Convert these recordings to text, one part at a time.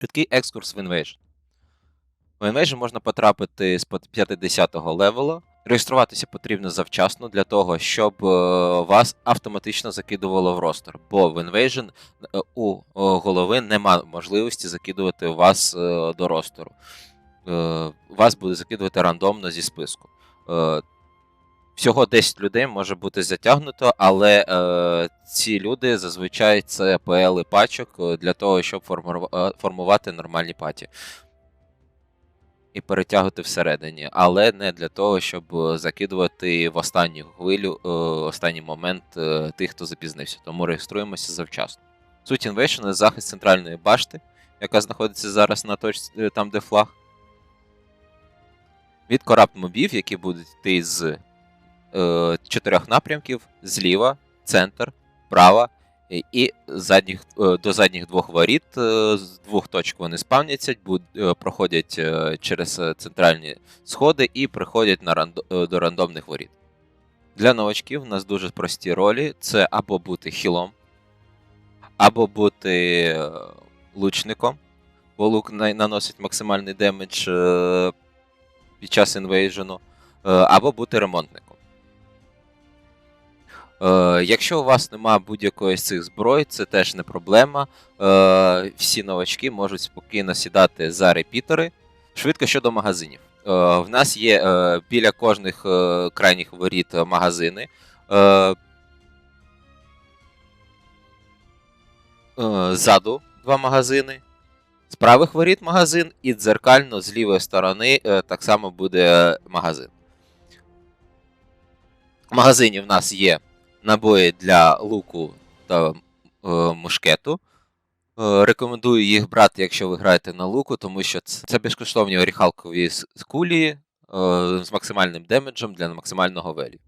Швидкий екскурс в Invasion. В Invasion можна потрапити з 50-го левелу. Реєструватися потрібно завчасно для того, щоб е, вас автоматично закидувало в ростер. Бо в Invasion е, у е, голови нема можливості закидувати вас до ростеру. Вас буде закидувати рандомно зі списку. Всього 10 людей може бути затягнуто, але е, ці люди зазвичай це ПЛ пачок е, для того, щоб е, формувати нормальні паті. І перетягувати всередині, але не для того, щоб е, закидувати в останню хвилю, е, останній момент е, тих, хто запізнився. Тому реєструємося завчасно. Суть Invasion – захист центральної башти, яка знаходиться зараз на точці там, де флаг. Від корабт мобів, які будуть йти з е, чотирьох напрямків: зліва, центр, права і- і задніх, е, до задніх двох воріт. е, З двох точок вони спавняться, е, проходять е, через е, центральні сходи і приходять на рандо, е, до рандомних воріт. Для новачків у нас дуже прості ролі: це або бути хілом, або бути е, лучником, бо лук наносить максимальний демедж е, під час інвейжену, е, або бути ремонтником. Е, якщо у вас немає будь-якої з цих зброй, це теж не проблема. Е, всі новачки можуть спокійно сідати за репітери. Швидко щодо магазинів. Е, в нас є біля кожних крайніх воріт магазини. Ззаду два магазини. З правих воріт магазин, і дзеркально з лівої сторони так само буде магазин. В магазині в нас є набої для луку та е, мушкету. Е, рекомендую їх брати, якщо ви граєте на луку, тому що це, це безкоштовні оріхалкові кулі е, з максимальним демеджем для максимального велі.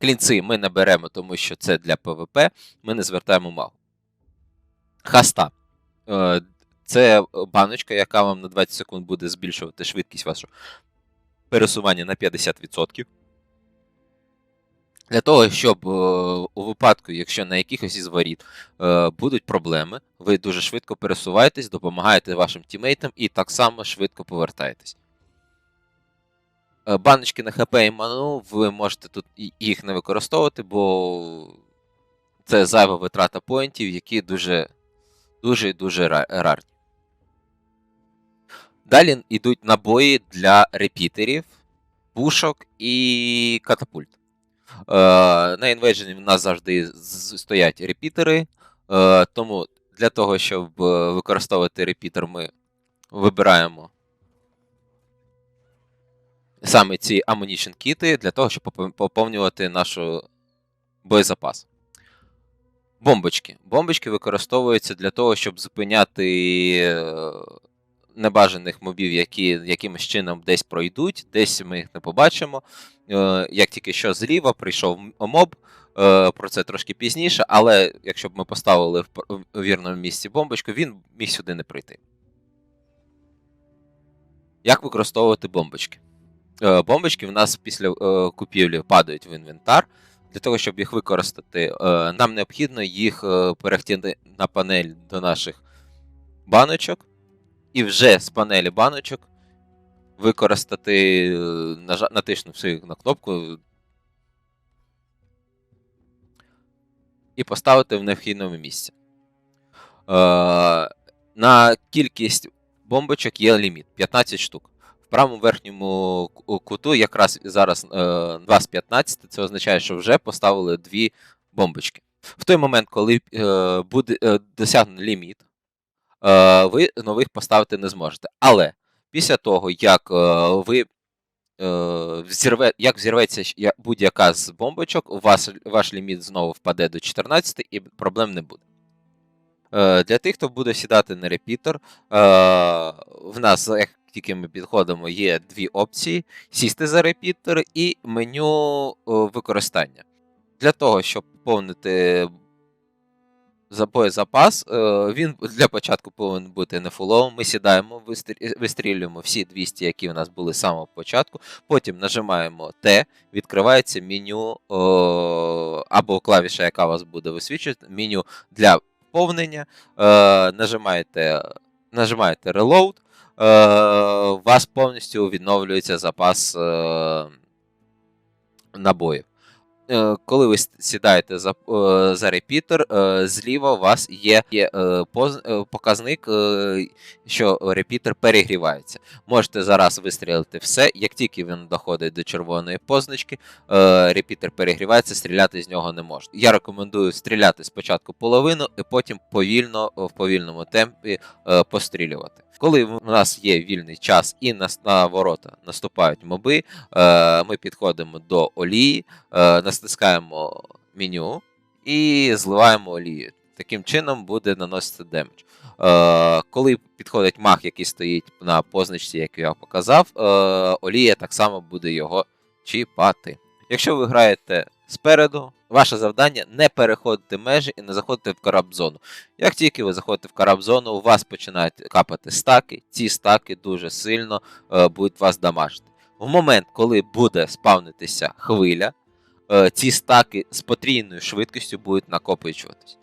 Клінці ми не беремо, тому що це для ПВП, ми не звертаємо увагу. Хаста. Е, Це баночка, яка вам на 20 секунд буде збільшувати швидкість вашого пересування на 50%. Для того, щоб е, у випадку, якщо на якихось із воріт е, будуть проблеми, ви дуже швидко пересуваєтесь, допомагаєте вашим тімейтам і так само швидко повертаєтесь. Е, баночки на ХП і ману, ви можете тут їх не використовувати, бо це зайва витрата поінтів, які дуже дуже дуже рарні. Далі йдуть набої для репітерів, пушок і катапульт. Е, на інвейджені в нас завжди стоять репітери, е, тому для того, щоб е, використовувати репітер, ми вибираємо саме ці ammunition кіти для того, щоб поповнювати наш боєзапас. Бомбочки. Бомбочки використовуються для того, щоб зупиняти небажаних мобів, які якимось чином десь пройдуть, десь ми їх не побачимо. Е, Як тільки що зліва прийшов моб, е, про це трошки пізніше, але якщо б ми поставили в вірному місці бомбочку, він міг сюди не прийти. Як використовувати бомбочки? Е, Бомбочки в нас після купівлі падають в інвентар. Для того, щоб їх використати, нам необхідно їх е, на панель до наших баночок, і вже з панелі баночок використати, е, натиснувши на кнопку і поставити в необхідному місці. Е, на кількість бомбочок є ліміт 15 штук. В правому верхньому куту якраз зараз е, 2 з 15, це означає, що вже поставили дві бомбочки. В той момент, коли е, буде е, досягнений ліміт, е, ви нових поставити не зможете. Але після того, як е, ви е, взірве, як взірветься будь-яка з бомбочок, у вас ваш ліміт знову впаде до 14 і проблем не буде. Е, Для тих, хто буде сідати на репітер, е, в нас, як тільки ми підходимо, є дві опції: сісти за репітер і меню е, використання. Для того, щоб поповнити за боєзапас, е, він для початку повинен бути не фуловим. Ми сідаємо, вистрілюємо всі 200, які в нас були з самого початку. Потім нажимаємо Т, відкривається меню або клавіша, яка вас буде висвічувати, меню для поповнення, е, нажимаєте, нажимаєте Reload, е, у вас повністю відновлюється запас е, набоїв. Е, Коли ви сідаєте за, е, за репітер, е, зліва у вас є, є показник, що репітер перегрівається. Можете зараз вистрілити все. Як тільки він доходить до червоної позначки, репітер перегрівається, стріляти з нього не можна. Я рекомендую стріляти спочатку половину, і потім повільно в повільному темпі пострілювати. Коли в нас є вільний час і на, на ворота наступають моби, ми підходимо до олії, натискаємо меню і зливаємо олію. Таким чином буде наносити демедж. Е, коли підходить маг, який стоїть на позначці, як я показав, е, олія так само буде його чіпати. Якщо ви граєте спереду, ваше завдання не переходити межі і не заходити в караб-зону. Як тільки ви заходите в караб-зону, у вас починають капати стаки, ці стаки дуже сильно е, будуть вас дамажити. В момент, коли буде спавнитися хвиля, ці стаки з потрійною швидкістю будуть накопичуватись.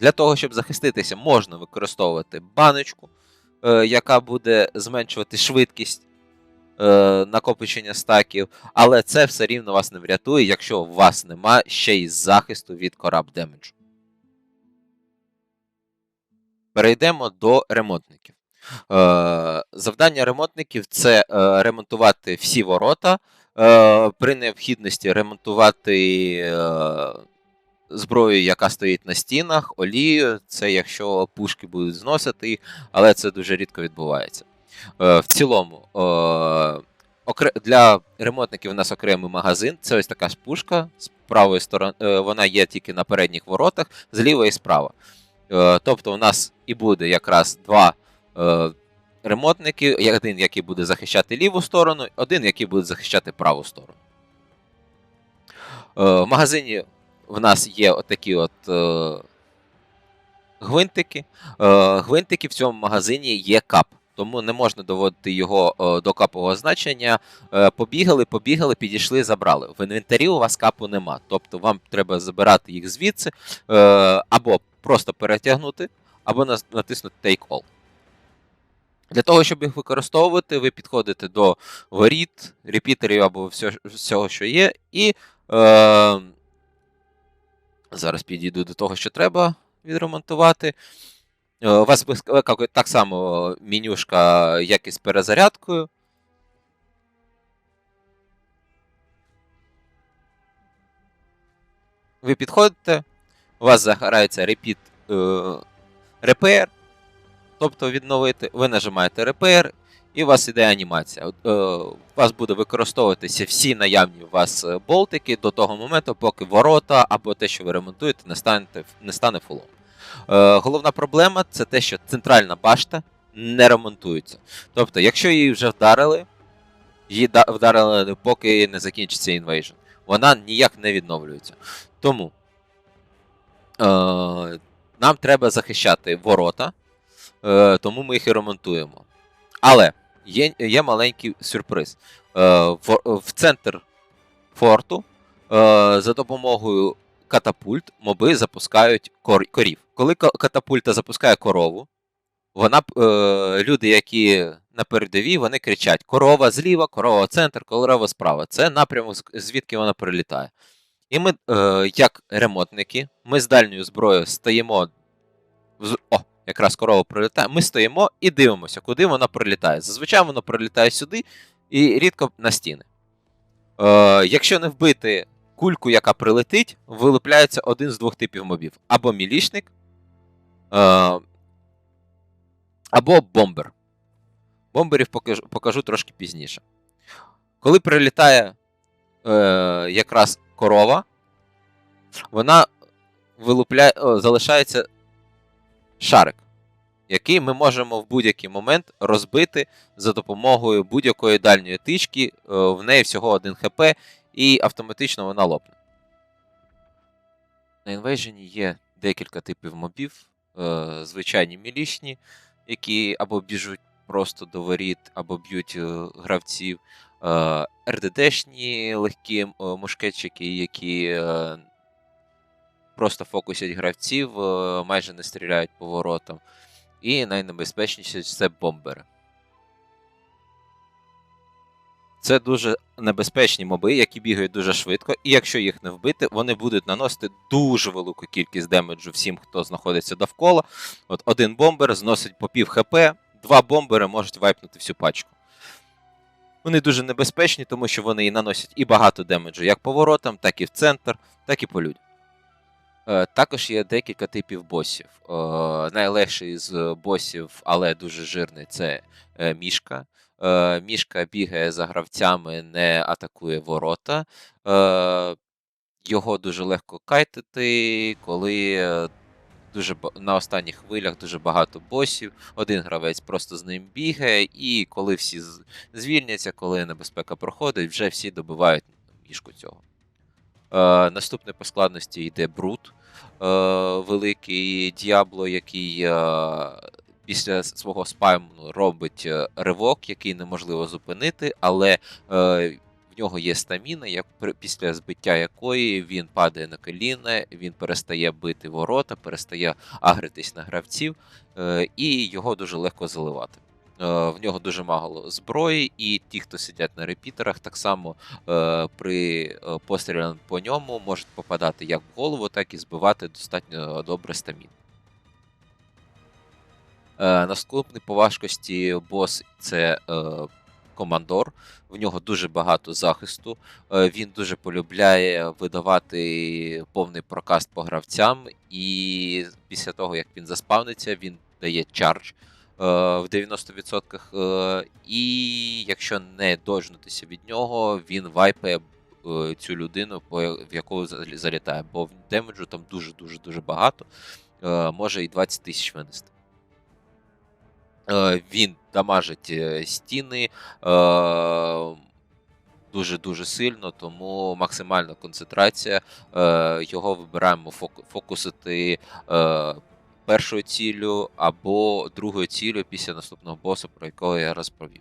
Для того, щоб захиститися, можна використовувати баночку, е, яка буде зменшувати швидкість е, накопичення стаків, але це все рівно вас не врятує, якщо у вас нема ще й захисту від кораб демеджу. Перейдемо до ремонтників. Е, завдання ремонтників це е, ремонтувати всі ворота, е, при необхідності ремонтувати зброю, яка стоїть на стінах, олію. Це якщо пушки будуть зносити, але це дуже рідко відбувається. В цілому, для ремонтників у нас окремий магазин. Це ось така ж пушка з правої сторони. Вона є тільки на передніх воротах, зліва і справа. Тобто, у нас і буде якраз два ремонтники: один, який буде захищати ліву сторону, один, який буде захищати праву сторону. Е, В магазині в нас є отакі от е, гвинтики. Е, Гвинтики в цьому магазині є кап, тому не можна доводити його е, до капового значення. Е, Побігали, побігали, підійшли, забрали. В інвентарі у вас капу нема. Тобто вам треба забирати їх звідси, е, або просто перетягнути, або натиснути Take All. Для того, щоб їх використовувати, ви підходите до воріт, репітерів або всього, що є, і е, зараз підійду до того, що треба відремонтувати. Е, У вас вискакує так само менюшка, як і з перезарядкою. Ви підходите, у вас загорається repeat е, repair, тобто відновити, ви нажимаєте repair, і у вас іде анімація. Е, У вас буде використовуватися всі наявні у вас е, болтики до того моменту, поки ворота або те, що ви ремонтуєте, не, станете, не стане фулом. Е, головна проблема це те, що центральна башта не ремонтується. Тобто, якщо її вже вдарили, її вдарили, поки не закінчиться інвейжн, вона ніяк не відновлюється. Тому е, нам треба захищати ворота, е, тому ми їх і ремонтуємо. Але є, є маленький сюрприз. Е, в, в центр форту е, за допомогою катапульт моби запускають кор, корів. Коли катапульта запускає корову, вона, е, люди, які на передовій, вони кричать: корова зліва, корова центр, корова справа. Це напрямок, звідки вона прилітає. І ми, е, як ремонтники, ми з дальньою зброєю стоїмо. О, якраз корова прилітає. Ми стоїмо і дивимося, куди вона прилітає. Зазвичай воно прилітає сюди і рідко на стіни. Е, якщо не вбити кульку, яка прилетить, вилупляється один з двох типів мобів: або мілішник, е, або бомбер. Бомберів покажу, покажу трошки пізніше. Коли прилітає е, якраз корова, вона вилупляє, о, залишається шарик, який ми можемо в будь-який момент розбити за допомогою будь-якої дальньої тички, е, в неї всього 1 хп, і автоматично вона лопне. На інвейжені є декілька типів мобів, е, звичайні мілічні, які або біжуть просто до воріт або б'ють е, гравців. РДДшні легкі мушкетчики, які просто фокусять гравців, е, майже не стріляють по воротам. І найнебезпечніше це бомбери. Це дуже небезпечні моби, які бігають дуже швидко, і якщо їх не вбити, вони будуть наносити дуже велику кількість демеджу всім, хто знаходиться довкола. От один бомбер зносить по пів хп, два бомбери можуть вайпнути всю пачку. Вони дуже небезпечні, тому що вони і наносять і багато демеджу як по воротам, так і в центр, так і по людям. Е, Також є декілька типів босів. Е, Найлегший з босів, але дуже жирний, це е, мішка. Мішка бігає за гравцями, не атакує ворота. Його дуже легко кайтити, коли дуже на останніх хвилях дуже багато босів. Один гравець просто з ним бігає, і коли всі звільняться, коли небезпека проходить, вже всі добивають мішку цього. Наступне по складності йде Брут, е, великий Діабло, який е, після свого спайму робить е, ривок, який неможливо зупинити, але е, в нього є стаміна, як після збиття якої він падає на коліна, він перестає бити ворота, перестає агритись на гравців, е, і його дуже легко заливати. Е, В нього дуже мало зброї, і ті, хто сидять на репітерах, так само е, при е, пострілі по ньому можуть попадати як в голову, так і збивати достатньо добре стамін. Наступний по важкості бос це командор. В нього дуже багато захисту. Він дуже полюбляє видавати повний прокаст по гравцям, і після того, як він заспавниться, він дає чардж в 90%. е, І якщо не дожнутися від нього, він вайпає е, цю людину, в яку залітає. Бо в демеджу там дуже-дуже дуже багато. Е, Може і 20 тисяч винести. Е, Він дамажить е, стіни дуже-дуже сильно, тому максимальна концентрація. Е, Його вибираємо фокусити е, першою ціллю або другою ціллю після наступного боса, про якого я розповів.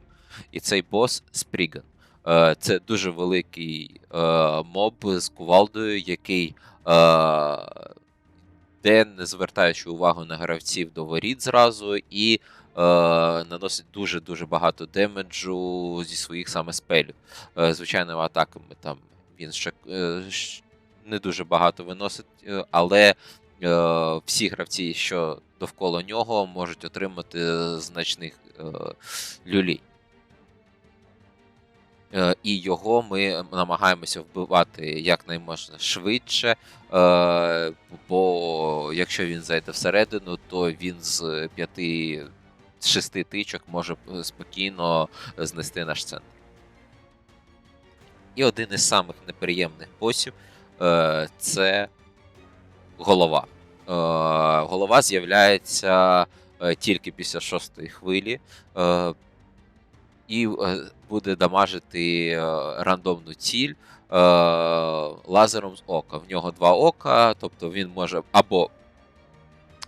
І цей бос Спріган. Е, Це дуже великий е, моб з кувалдою, який е, йде, не звертаючи увагу на гравців до воріт зразу, і наносить дуже-дуже багато демеджу зі своїх саме спелів. Звичайними атаками там він ще не дуже багато виносить, але всі гравці, що довкола нього, можуть отримати значних е, люлей. Е, І його ми намагаємося вбивати якнайможна швидше, е, бо якщо він зайде всередину, то він з п'яти з шести тичок може е, спокійно знести наш центр. І один із самих неприємних босів е, це голова. Е, голова з'являється е, тільки після шостої хвилі. Е, і е, буде дамажити е, рандомну ціль е, лазером з ока. В нього два ока, тобто він може або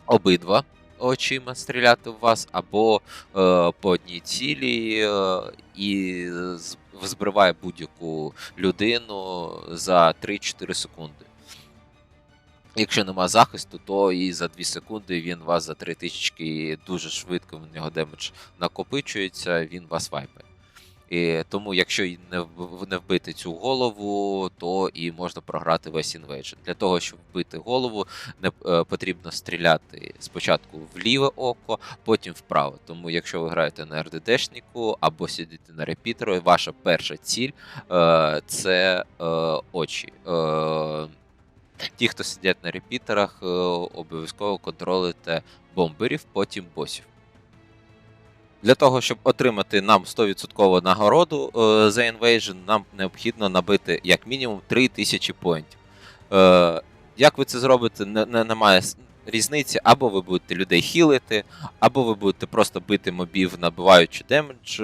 обидва очима стріляти в вас, або е, по одній цілі е, і збриває будь-яку людину за 3-4 секунди. Якщо нема захисту, то і за 2 секунди він вас за 3 тисячки дуже швидко в нього демедж накопичується, він вас вайпає. І тому, якщо не вбити цю голову, то і можна програти весь інвейджн. Для того, щоб вбити голову, не е, потрібно стріляти спочатку в ліве око, потім вправо. Тому, якщо ви граєте на РДДшнику або сидите на репітеру, ваша перша ціль е, це е, очі. Ті, хто сидять на репітерах, е, обов'язково контролюйте бомберів, потім босів. Для того, щоб отримати нам 100% нагороду е, за Invasion, нам необхідно набити як мінімум 3000 поінтів. Е, як ви це зробите, не, не, немає різниці, або ви будете людей хілити, або ви будете просто бити мобів, набиваючи демедж.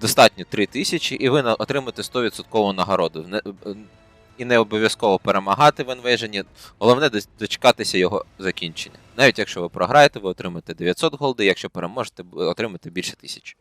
Достатньо 3000, і ви отримаєте 100% нагороду. І не обов'язково перемагати в інвейжені. Головне дочекатися його закінчення. Навіть якщо ви програєте, ви отримаєте 900 голди, якщо переможете, отримаєте більше тисячі.